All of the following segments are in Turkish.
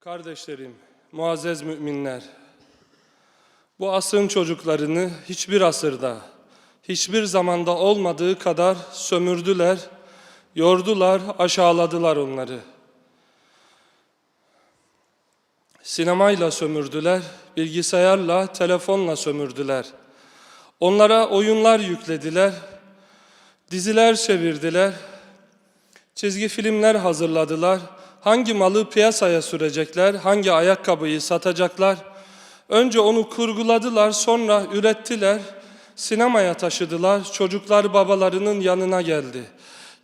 Kardeşlerim, muazzez müminler, bu asrın çocuklarını hiçbir asırda, hiçbir zamanda olmadığı kadar sömürdüler, yordular, aşağıladılar onları. Sinemayla sömürdüler, bilgisayarla, telefonla sömürdüler. Onlara oyunlar yüklediler, diziler çevirdiler, Çizgi filmler hazırladılar. Hangi malı piyasaya sürecekler, hangi ayakkabıyı satacaklar. Önce onu kurguladılar, sonra ürettiler. Sinemaya taşıdılar. Çocuklar babalarının yanına geldi.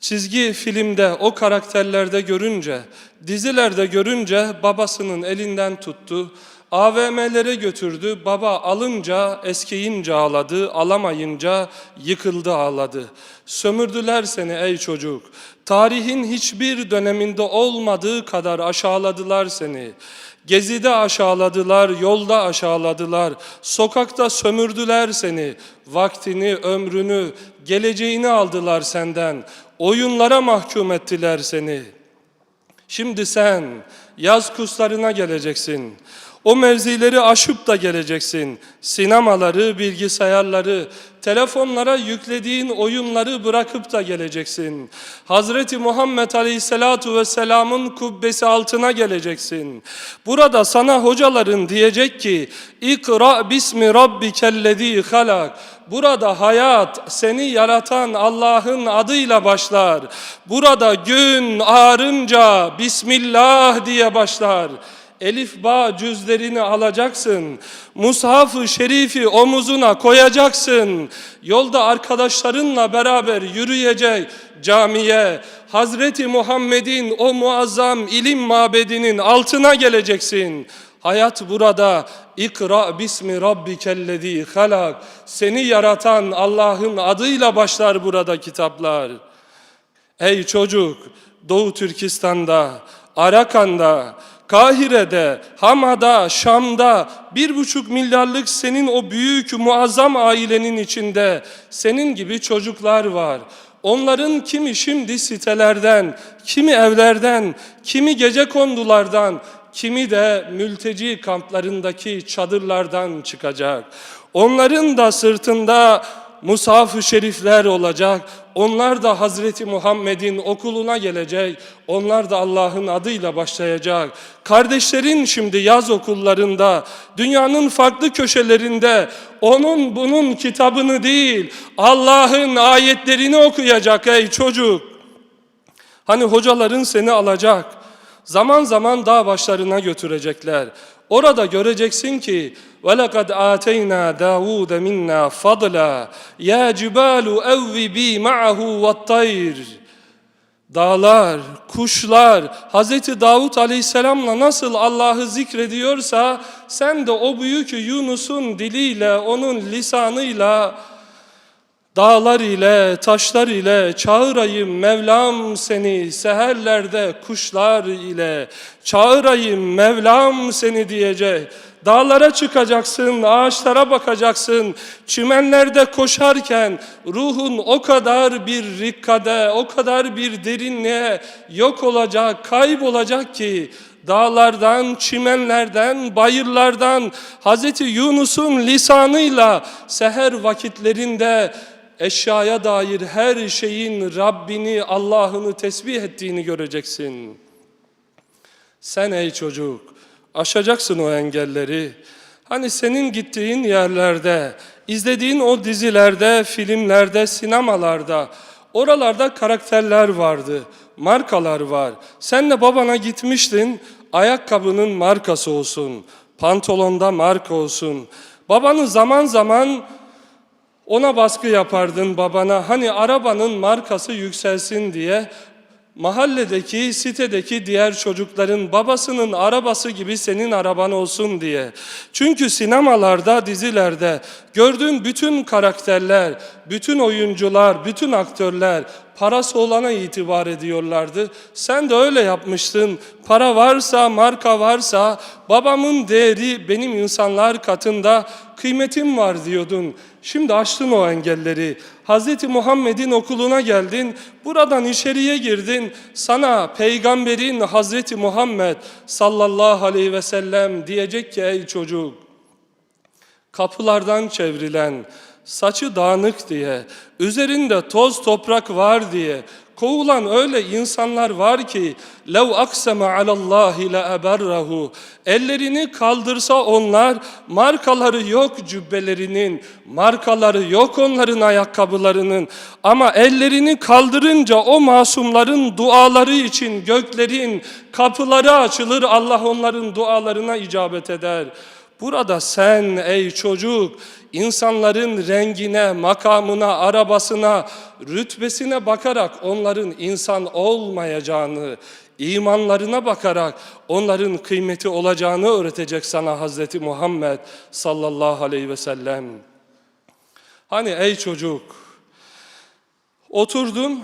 Çizgi filmde o karakterlerde görünce, dizilerde görünce babasının elinden tuttu. AVM'lere götürdü. Baba alınca, eskiyince ağladı, alamayınca yıkıldı ağladı. Sömürdüler seni ey çocuk. Tarihin hiçbir döneminde olmadığı kadar aşağıladılar seni. Gezide aşağıladılar, yolda aşağıladılar, sokakta sömürdüler seni. Vaktini, ömrünü, geleceğini aldılar senden. Oyunlara mahkum ettiler seni. Şimdi sen yaz kurslarına geleceksin. O mevzileri aşıp da geleceksin. Sinemaları, bilgisayarları, telefonlara yüklediğin oyunları bırakıp da geleceksin. Hazreti Muhammed Aleyhisselatu Vesselam'ın kubbesi altına geleceksin. Burada sana hocaların diyecek ki İkra bismi rabbikellezî halak. Burada hayat seni yaratan Allah'ın adıyla başlar. Burada gün ağrınca Bismillah diye başlar. Elif ba cüzlerini alacaksın. Mushaf-ı şerifi omuzuna koyacaksın. Yolda arkadaşlarınla beraber yürüyecek camiye. Hazreti Muhammed'in o muazzam ilim mabedinin altına geleceksin. Hayat burada İkra bismi rabbikellezî halak. Seni yaratan Allah'ın adıyla başlar burada kitaplar. Ey çocuk, Doğu Türkistan'da, Arakan'da, Kahire'de, Hama'da, Şam'da bir buçuk milyarlık senin o büyük muazzam ailenin içinde senin gibi çocuklar var. Onların kimi şimdi sitelerden, kimi evlerden, kimi gece kondulardan, kimi de mülteci kamplarındaki çadırlardan çıkacak. Onların da sırtında Musaf-ı şerifler olacak. Onlar da Hazreti Muhammed'in okuluna gelecek. Onlar da Allah'ın adıyla başlayacak. Kardeşlerin şimdi yaz okullarında, dünyanın farklı köşelerinde onun bunun kitabını değil, Allah'ın ayetlerini okuyacak ey çocuk. Hani hocaların seni alacak. Zaman zaman dağ başlarına götürecekler. Orada göreceksin ki وَلَقَدْ آتَيْنَا دَاوُودَ مِنَّا فَضْلًا يَا جِبَالُ اَوِّب۪ي مَعَهُ وَالطَّيْرِ Dağlar, kuşlar, Hz. Davut Aleyhisselam'la nasıl Allah'ı zikrediyorsa sen de o büyük Yunus'un diliyle, onun lisanıyla Dağlar ile, taşlar ile çağırayım Mevlam seni seherlerde kuşlar ile çağırayım Mevlam seni diyecek. Dağlara çıkacaksın, ağaçlara bakacaksın. Çimenlerde koşarken ruhun o kadar bir rikkade, o kadar bir derinliğe yok olacak, kaybolacak ki dağlardan, çimenlerden, bayırlardan Hz. Yunus'un lisanıyla seher vakitlerinde eşyaya dair her şeyin Rabbini, Allah'ını tesbih ettiğini göreceksin. Sen ey çocuk aşacaksın o engelleri. Hani senin gittiğin yerlerde, izlediğin o dizilerde, filmlerde, sinemalarda, oralarda karakterler vardı, markalar var. Sen de babana gitmiştin, ayakkabının markası olsun, pantolonda marka olsun. Babanı zaman zaman ona baskı yapardın babana hani arabanın markası yükselsin diye mahalledeki, sitedeki diğer çocukların babasının arabası gibi senin araban olsun diye. Çünkü sinemalarda, dizilerde gördüğün bütün karakterler, bütün oyuncular, bütün aktörler parası olana itibar ediyorlardı. Sen de öyle yapmıştın. Para varsa, marka varsa, babamın değeri benim insanlar katında kıymetim var diyordun. Şimdi aştın o engelleri. Hz. Muhammed'in okuluna geldin. Buradan içeriye girdin. Sana peygamberin Hz. Muhammed sallallahu aleyhi ve sellem diyecek ki ey çocuk kapılardan çevrilen, saçı dağınık diye, üzerinde toz toprak var diye kovulan öyle insanlar var ki lev akseme alallahi la eberrahu ellerini kaldırsa onlar markaları yok cübbelerinin markaları yok onların ayakkabılarının ama ellerini kaldırınca o masumların duaları için göklerin kapıları açılır Allah onların dualarına icabet eder. Burada sen ey çocuk insanların rengine, makamına, arabasına, rütbesine bakarak onların insan olmayacağını, imanlarına bakarak onların kıymeti olacağını öğretecek sana Hazreti Muhammed sallallahu aleyhi ve sellem. Hani ey çocuk oturdum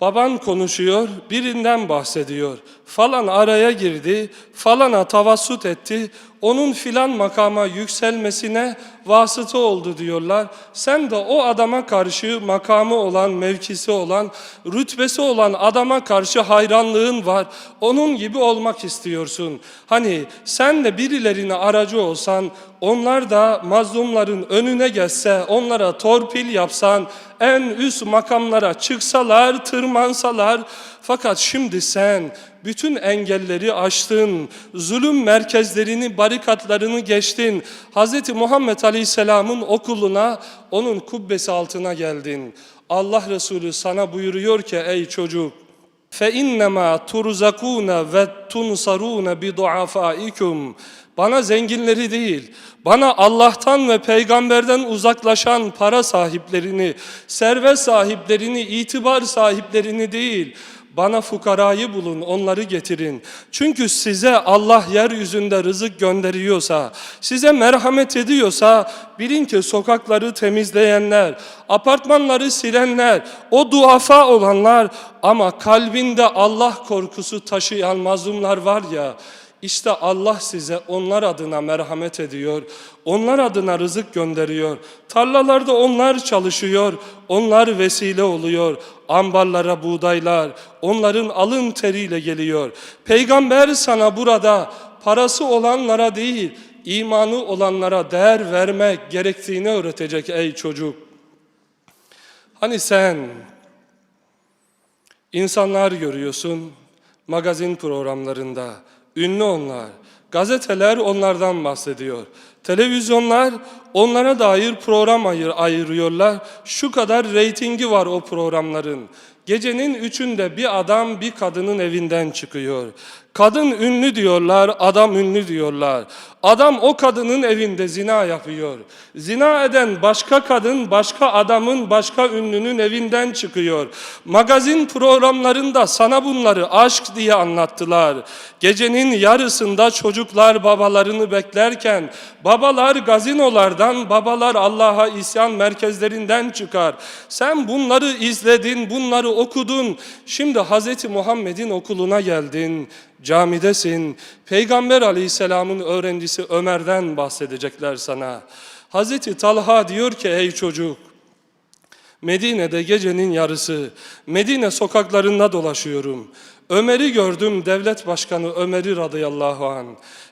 Baban konuşuyor, birinden bahsediyor. Falan araya girdi, falana tavassut etti, onun filan makama yükselmesine vasıta oldu diyorlar. Sen de o adama karşı makamı olan, mevkisi olan, rütbesi olan adama karşı hayranlığın var. Onun gibi olmak istiyorsun. Hani sen de birilerine aracı olsan, onlar da mazlumların önüne geçse, onlara torpil yapsan, en üst makamlara çıksalar, tırmansalar, fakat şimdi sen bütün engelleri aştın, zulüm merkezlerini, barikatlarını geçtin. Hz. Muhammed Aleyhisselam'ın okuluna, onun kubbesi altına geldin. Allah Resulü sana buyuruyor ki ey çocuk, فَاِنَّمَا تُرْزَقُونَ وَتُنْصَرُونَ بِضُعَفَائِكُمْ Bana zenginleri değil, bana Allah'tan ve peygamberden uzaklaşan para sahiplerini, servet sahiplerini, itibar sahiplerini değil, bana fukarayı bulun, onları getirin. Çünkü size Allah yeryüzünde rızık gönderiyorsa, size merhamet ediyorsa, bilin ki sokakları temizleyenler, apartmanları silenler, o duafa olanlar ama kalbinde Allah korkusu taşıyan mazlumlar var ya, işte Allah size onlar adına merhamet ediyor. Onlar adına rızık gönderiyor. Tarlalarda onlar çalışıyor. Onlar vesile oluyor. Ambarlara buğdaylar onların alın teriyle geliyor. Peygamber sana burada parası olanlara değil, imanı olanlara değer vermek gerektiğini öğretecek ey çocuk. Hani sen insanlar görüyorsun magazin programlarında. Ünlü onlar. Gazeteler onlardan bahsediyor. Televizyonlar onlara dair program ayır, ayırıyorlar. Şu kadar reytingi var o programların. Gecenin üçünde bir adam bir kadının evinden çıkıyor. Kadın ünlü diyorlar, adam ünlü diyorlar. Adam o kadının evinde zina yapıyor. Zina eden başka kadın, başka adamın, başka ünlünün evinden çıkıyor. Magazin programlarında sana bunları aşk diye anlattılar. Gecenin yarısında çocuklar babalarını beklerken, babalar gazinolardan, babalar Allah'a isyan merkezlerinden çıkar. Sen bunları izledin, bunları okudun. Şimdi Hz. Muhammed'in okuluna geldin camidesin. Peygamber aleyhisselamın öğrencisi Ömer'den bahsedecekler sana. Hazreti Talha diyor ki ey çocuk, Medine'de gecenin yarısı, Medine sokaklarında dolaşıyorum. Ömer'i gördüm, devlet başkanı Ömer'i radıyallahu an.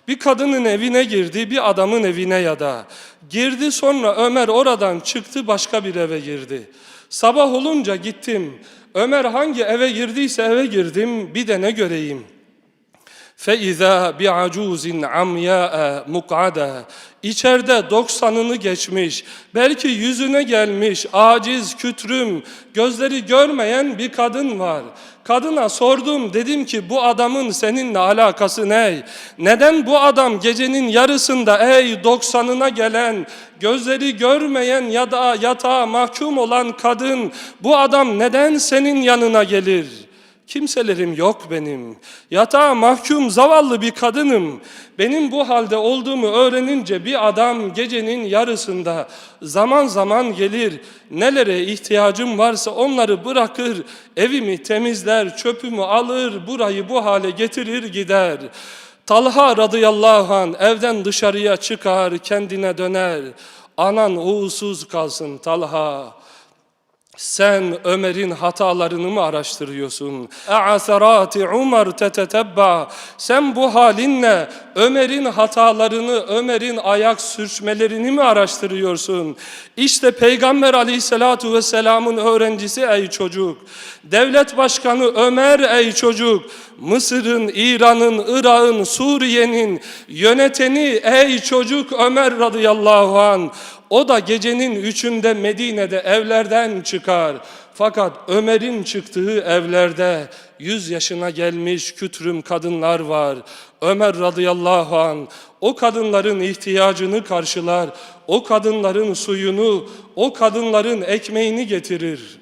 Bir kadının evine girdi, bir adamın evine ya da. Girdi sonra Ömer oradan çıktı, başka bir eve girdi. Sabah olunca gittim. Ömer hangi eve girdiyse eve girdim, bir de ne göreyim.'' فَاِذَا بِعَجُوزٍ عَمْيَاءَ مُقْعَدَ İçeride 90'ını geçmiş, belki yüzüne gelmiş, aciz, kütrüm, gözleri görmeyen bir kadın var. Kadına sordum, dedim ki bu adamın seninle alakası ne? Neden bu adam gecenin yarısında ey 90'ına gelen, gözleri görmeyen ya da yatağa mahkum olan kadın, bu adam neden senin yanına gelir?'' Kimselerim yok benim. Yatağa mahkum zavallı bir kadınım. Benim bu halde olduğumu öğrenince bir adam gecenin yarısında zaman zaman gelir. Nelere ihtiyacım varsa onları bırakır. Evimi temizler, çöpümü alır, burayı bu hale getirir gider. Talha radıyallahu an evden dışarıya çıkar, kendine döner. Anan uğursuz kalsın Talha. Sen Ömer'in hatalarını mı araştırıyorsun? E'asarati Umar tetetebba. Sen bu halinle Ömer'in hatalarını, Ömer'in ayak sürçmelerini mi araştırıyorsun? İşte Peygamber aleyhissalatu vesselamın öğrencisi ey çocuk. Devlet başkanı Ömer ey çocuk. Mısır'ın, İran'ın, Irak'ın, Suriye'nin yöneteni ey çocuk Ömer radıyallahu an. O da gecenin üçünde Medine'de evlerden çıkar. Fakat Ömer'in çıktığı evlerde yüz yaşına gelmiş kütrüm kadınlar var. Ömer radıyallahu an o kadınların ihtiyacını karşılar. O kadınların suyunu, o kadınların ekmeğini getirir.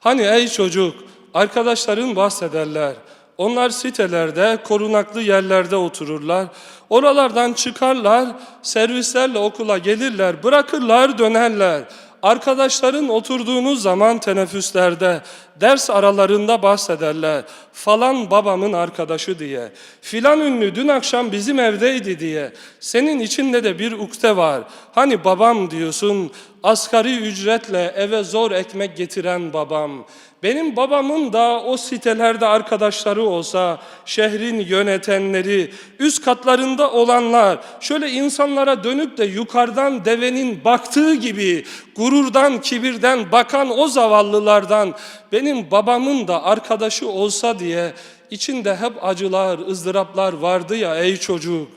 Hani ey çocuk, arkadaşların bahsederler. Onlar sitelerde, korunaklı yerlerde otururlar. Oralardan çıkarlar, servislerle okula gelirler, bırakırlar, dönerler. Arkadaşların oturduğunuz zaman teneffüslerde, ders aralarında bahsederler. Falan babamın arkadaşı diye. Filan ünlü dün akşam bizim evdeydi diye. Senin içinde de bir ukde var. Hani babam diyorsun, asgari ücretle eve zor ekmek getiren babam. Benim babamın da o sitelerde arkadaşları olsa, şehrin yönetenleri, üst katlarında olanlar, şöyle insanlara dönüp de yukarıdan devenin baktığı gibi gururdan, kibirden bakan o zavallılardan benim babamın da arkadaşı olsa diye içinde hep acılar, ızdıraplar vardı ya ey çocuk.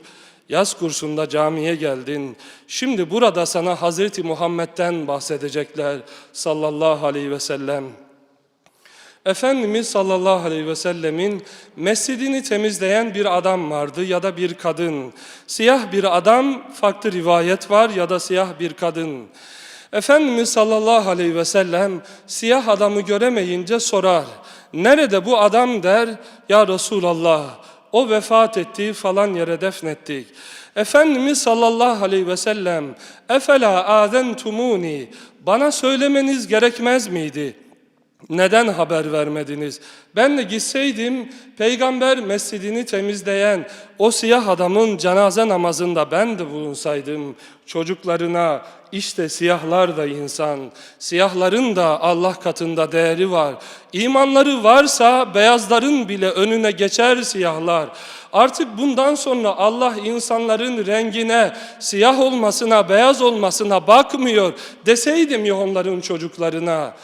Yaz kursunda camiye geldin. Şimdi burada sana Hazreti Muhammed'den bahsedecekler sallallahu aleyhi ve sellem. Efendimiz sallallahu aleyhi ve sellemin mescidini temizleyen bir adam vardı ya da bir kadın. Siyah bir adam, farklı rivayet var ya da siyah bir kadın. Efendimiz sallallahu aleyhi ve sellem siyah adamı göremeyince sorar. Nerede bu adam der? Ya Resulallah o vefat etti falan yere defnettik. Efendimiz sallallahu aleyhi ve sellem Efela azentumuni bana söylemeniz gerekmez miydi? Neden haber vermediniz? Ben de gitseydim peygamber mescidini temizleyen o siyah adamın cenaze namazında ben de bulunsaydım. Çocuklarına işte siyahlar da insan, siyahların da Allah katında değeri var. İmanları varsa beyazların bile önüne geçer siyahlar. Artık bundan sonra Allah insanların rengine, siyah olmasına, beyaz olmasına bakmıyor deseydim ya onların çocuklarına.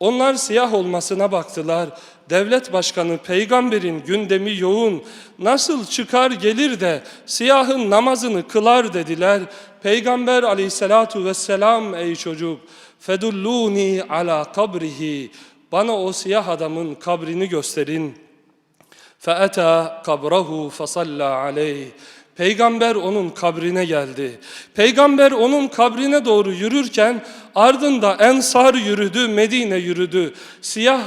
Onlar siyah olmasına baktılar. Devlet başkanı peygamberin gündemi yoğun. Nasıl çıkar gelir de siyahın namazını kılar dediler. Peygamber aleyhissalatu vesselam ey çocuk fedulluni ala kabrihi bana o siyah adamın kabrini gösterin. Feeta kabrahu fasalla aleyh Peygamber onun kabrine geldi. Peygamber onun kabrine doğru yürürken ardında Ensar yürüdü, Medine yürüdü. Siyah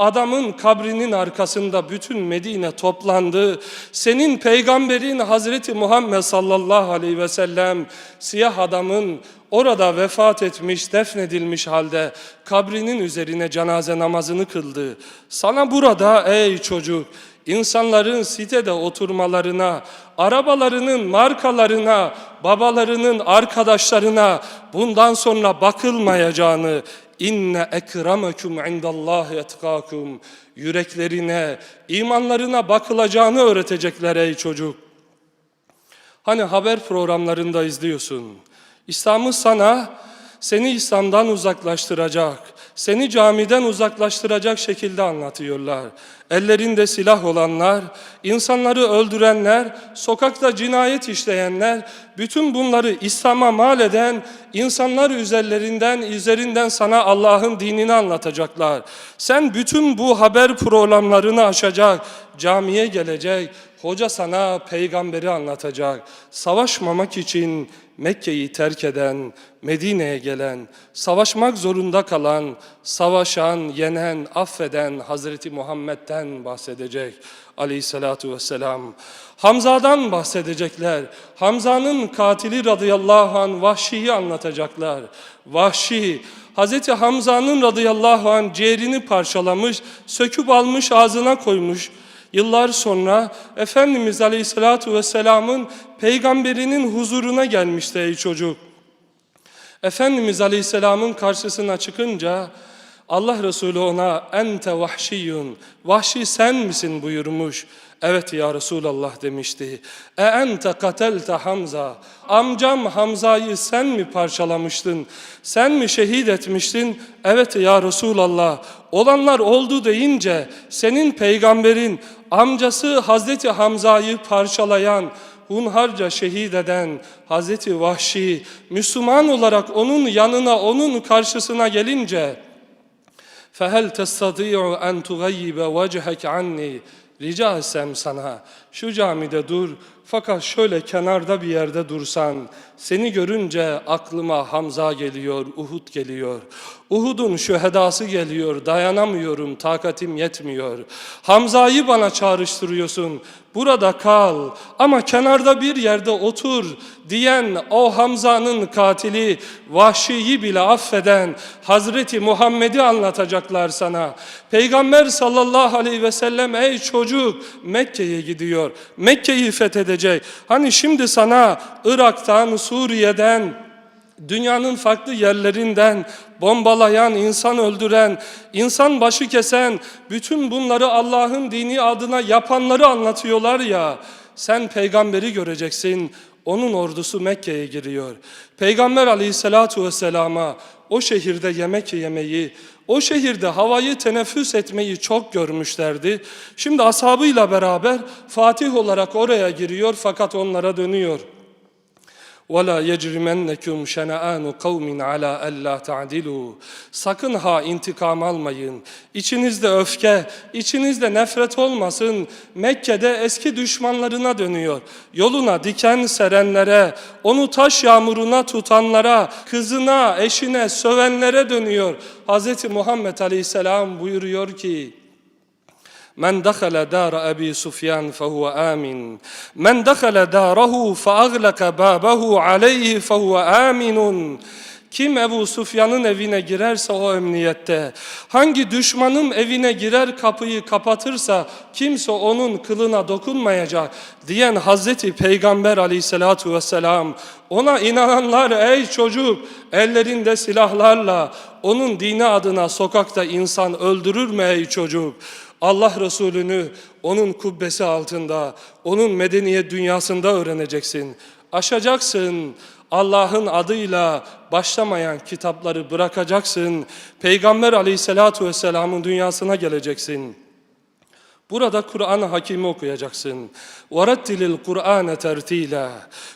adamın kabrinin arkasında bütün Medine toplandı. Senin peygamberin Hazreti Muhammed sallallahu aleyhi ve sellem siyah adamın orada vefat etmiş, defnedilmiş halde kabrinin üzerine cenaze namazını kıldı. Sana burada ey çocuk insanların sitede oturmalarına, arabalarının markalarına, babalarının arkadaşlarına bundan sonra bakılmayacağını inne ekremekum indallahi etkakum yüreklerine, imanlarına bakılacağını öğretecekler ey çocuk. Hani haber programlarında izliyorsun. İslam'ı sana seni İslam'dan uzaklaştıracak, seni camiden uzaklaştıracak şekilde anlatıyorlar. Ellerinde silah olanlar, insanları öldürenler, sokakta cinayet işleyenler, bütün bunları İslam'a mal eden insanlar üzerlerinden, üzerinden sana Allah'ın dinini anlatacaklar. Sen bütün bu haber programlarını aşacak, camiye gelecek, hoca sana peygamberi anlatacak. Savaşmamak için Mekke'yi terk eden, Medine'ye gelen, savaşmak zorunda kalan, savaşan, yenen, affeden Hazreti Muhammed'den bahsedecek aleyhissalatu vesselam. Hamza'dan bahsedecekler. Hamza'nın katili radıyallahu an Vahşi'yi anlatacaklar. Vahşi, Hazreti Hamza'nın radıyallahu an ciğerini parçalamış, söküp almış ağzına koymuş. Yıllar sonra Efendimiz Aleyhisselatü Vesselam'ın peygamberinin huzuruna gelmişti ey çocuk. Efendimiz Aleyhisselam'ın karşısına çıkınca Allah Resulü ona ente vahşiyun, vahşi sen misin buyurmuş. Evet ya Resulallah demişti. E ente katelte Hamza, amcam Hamza'yı sen mi parçalamıştın? Sen mi şehit etmiştin? Evet ya Resulallah. Olanlar oldu deyince senin peygamberin amcası Hazreti Hamza'yı parçalayan, hunharca şehit eden Hazreti Vahşi, Müslüman olarak onun yanına, onun karşısına gelince فَهَلْ تَسْتَطِيعُ أَنْ تُغَيِّبَ وَجْهَكَ عَنِّي Rica etsem sana şu camide dur fakat şöyle kenarda bir yerde dursan seni görünce aklıma Hamza geliyor, Uhud geliyor. Uhud'un şühedası geliyor, dayanamıyorum, takatim yetmiyor. Hamza'yı bana çağrıştırıyorsun, burada kal ama kenarda bir yerde otur diyen o Hamza'nın katili, Vahşi'yi bile affeden Hazreti Muhammed'i anlatacaklar sana. Peygamber sallallahu aleyhi ve sellem ey çocuk Mekke'ye gidiyor, Mekke'yi fethedecek. Hani şimdi sana Irak'tan, Suriye'den, dünyanın farklı yerlerinden bombalayan, insan öldüren, insan başı kesen, bütün bunları Allah'ın dini adına yapanları anlatıyorlar ya. Sen peygamberi göreceksin. Onun ordusu Mekke'ye giriyor. Peygamber aleyhissalatu vesselama o şehirde yemek yemeyi, o şehirde havayı teneffüs etmeyi çok görmüşlerdi. Şimdi ashabıyla beraber Fatih olarak oraya giriyor fakat onlara dönüyor. وَلَا يَجْرِمَنَّكُمْ شَنَآنُ قَوْمٍ عَلَى أَلَّا تَعْدِلُوا Sakın ha intikam almayın. İçinizde öfke, içinizde nefret olmasın. Mekke'de eski düşmanlarına dönüyor. Yoluna diken serenlere, onu taş yağmuruna tutanlara, kızına, eşine, sövenlere dönüyor. Hz. Muhammed Aleyhisselam buyuruyor ki, من دخل دار أبي سفيان فهو آمن من دخل داره فأغلق بابه عليه فهو آمن kim Ebu Sufyan'ın evine girerse o emniyette, hangi düşmanım evine girer kapıyı kapatırsa kimse onun kılına dokunmayacak diyen Hazreti Peygamber aleyhissalatu vesselam ona inananlar ey çocuk ellerinde silahlarla onun dini adına sokakta insan öldürür mü ey çocuk? Allah Resulü'nü onun kubbesi altında, onun medeniyet dünyasında öğreneceksin. Aşacaksın. Allah'ın adıyla başlamayan kitapları bırakacaksın. Peygamber aleyhissalatu vesselamın dünyasına geleceksin. Burada Kur'an-ı Hakimi okuyacaksın. وَرَتِّلِ الْقُرْآنَ تَرْتِيلًا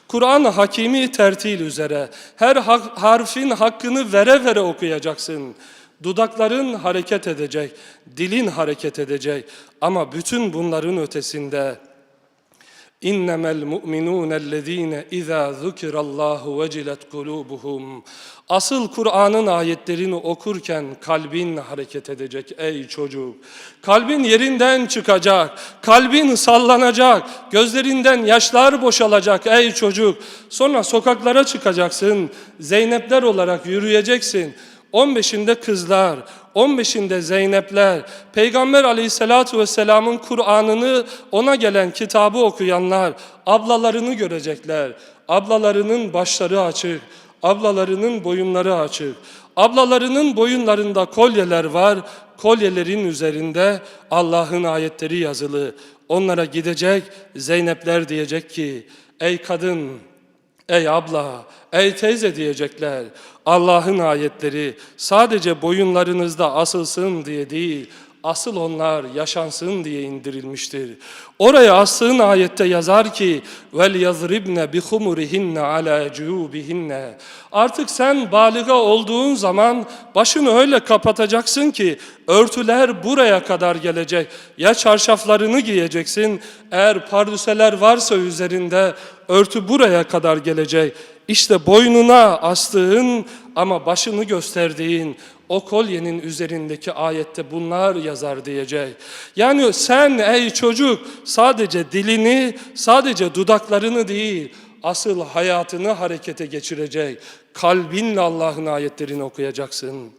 Kur'an-ı Hakimi tertil üzere. Her ha- harfin hakkını vere vere okuyacaksın. Dudakların hareket edecek, dilin hareket edecek. Ama bütün bunların ötesinde İnnemel mu'minûnellezîne izâ zukirallâhu vecilet kulûbuhum. Asıl Kur'an'ın ayetlerini okurken kalbin hareket edecek ey çocuk. Kalbin yerinden çıkacak, kalbin sallanacak, gözlerinden yaşlar boşalacak ey çocuk. Sonra sokaklara çıkacaksın, Zeynepler olarak yürüyeceksin. 15'inde kızlar, 15'inde Zeynepler, Peygamber aleyhissalatu vesselamın Kur'an'ını ona gelen kitabı okuyanlar ablalarını görecekler. Ablalarının başları açık, ablalarının boyunları açık. Ablalarının boyunlarında kolyeler var, kolyelerin üzerinde Allah'ın ayetleri yazılı. Onlara gidecek, Zeynepler diyecek ki, ey kadın, Ey abla, ey teyze diyecekler. Allah'ın ayetleri sadece boyunlarınızda asılsın diye değil, Asıl onlar yaşansın diye indirilmiştir. Oraya astığın ayette yazar ki vel yazribne bi humurihinne ala cubihinne. Artık sen balıga olduğun zaman başını öyle kapatacaksın ki örtüler buraya kadar gelecek. Ya çarşaflarını giyeceksin eğer pardüseler varsa üzerinde örtü buraya kadar gelecek. İşte boynuna astığın ama başını gösterdiğin o kolyenin üzerindeki ayette bunlar yazar diyecek. Yani sen ey çocuk sadece dilini, sadece dudaklarını değil, asıl hayatını harekete geçirecek. Kalbinle Allah'ın ayetlerini okuyacaksın.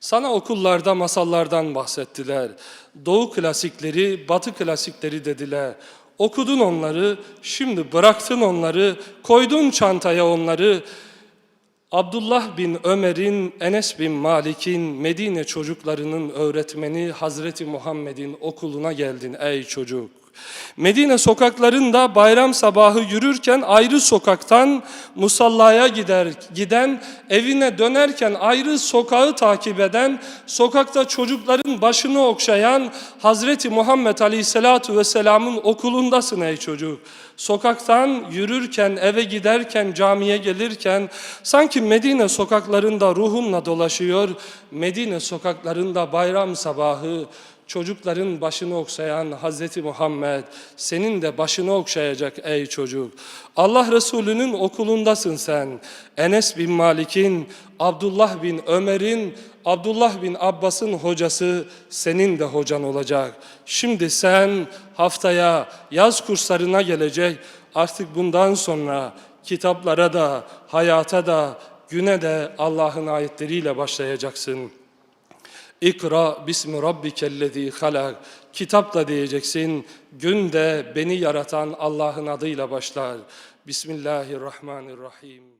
Sana okullarda masallardan bahsettiler. Doğu klasikleri, batı klasikleri dediler. Okudun onları, şimdi bıraktın onları, koydun çantaya onları. Abdullah bin Ömer'in, Enes bin Malik'in, Medine çocuklarının öğretmeni Hazreti Muhammed'in okuluna geldin ey çocuk. Medine sokaklarında bayram sabahı yürürken ayrı sokaktan musallaya gider, giden, evine dönerken ayrı sokağı takip eden, sokakta çocukların başını okşayan Hazreti Muhammed Aleyhisselatu Vesselam'ın okulundasın ey çocuk. Sokaktan yürürken, eve giderken, camiye gelirken sanki Medine sokaklarında ruhunla dolaşıyor. Medine sokaklarında bayram sabahı çocukların başını okşayan Hazreti Muhammed senin de başını okşayacak ey çocuk. Allah Resulü'nün okulundasın sen. Enes bin Malik'in, Abdullah bin Ömer'in, Abdullah bin Abbas'ın hocası senin de hocan olacak. Şimdi sen haftaya yaz kurslarına gelecek. Artık bundan sonra kitaplara da, hayata da, güne de Allah'ın ayetleriyle başlayacaksın. İkra bismi rabbikellezî halak. Kitapla diyeceksin. Günde beni yaratan Allah'ın adıyla başlar. Bismillahirrahmanirrahim.